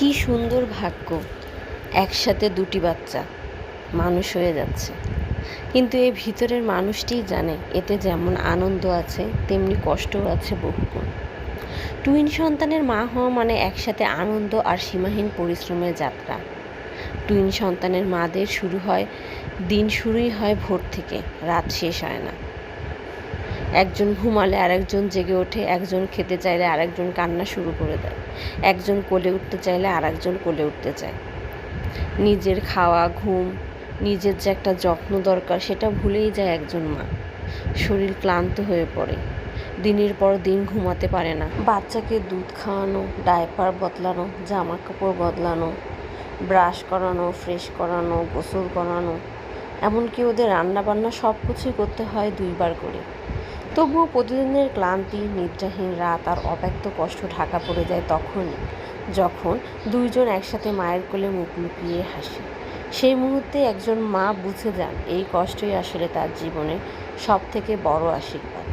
কি সুন্দর ভাগ্য। একসাথে দুটি বাচ্চা। মানুষ হয়ে যাচ্ছে। কিন্তু এই ভিতরের মানুষটিই জানে, এতে যেমন আনন্দ আছে, তেমনি কষ্টও আছে বহুগুণ। টুইন সন্তানের মা হওয়া মানে একসাথে আনন্দ আর সীমাহীন পরিশ্রমের যাত্রা। টুইন সন্তানের মাদের শুরু হয়, দিন শুরুই হয় ভোর থেকে, রাত শেষ হয় না। একজন ঘুমালে আরেকজন জেগে ওঠে, একজন খেতে চাইলে আরেকজন কান্না শুরু করে দেয়, একজন কোলে উঠতে চাইলে আরেকজন কোলে উঠতে চায়। নিজের খাওয়া, ঘুম, নিজের যে একটা যত্ন দরকার সেটা ভুলেই যায় একজন মা। শরীর ক্লান্ত হয়ে পড়ে, দিনের পর দিন ঘুমাতে পারে না। বাচ্চাকে দুধ খাওয়ানো ডায়পার বদলানো, জামা কাপড় বদলানো, ব্রাশ করানো, ফ্রেশ করানো, গোসল করানো, এমনকি ওদের রান্না বান্না সব কিছুই করতে হয় দুইবার করে। তবুও প্রতিদিনের ক্লান্তি, নিদ্রাহীন রাত আর অব্যক্ত কষ্ট ঢাকা পড়ে যায় তখনই, যখন দুইজন একসাথে মায়ের কোলে মুখ লুকিয়ে হাসে। সেই মুহূর্তে একজন মা বুঝে যান, এই কষ্টই আসলে তার জীবনের সব থেকে বড় আশীর্বাদ।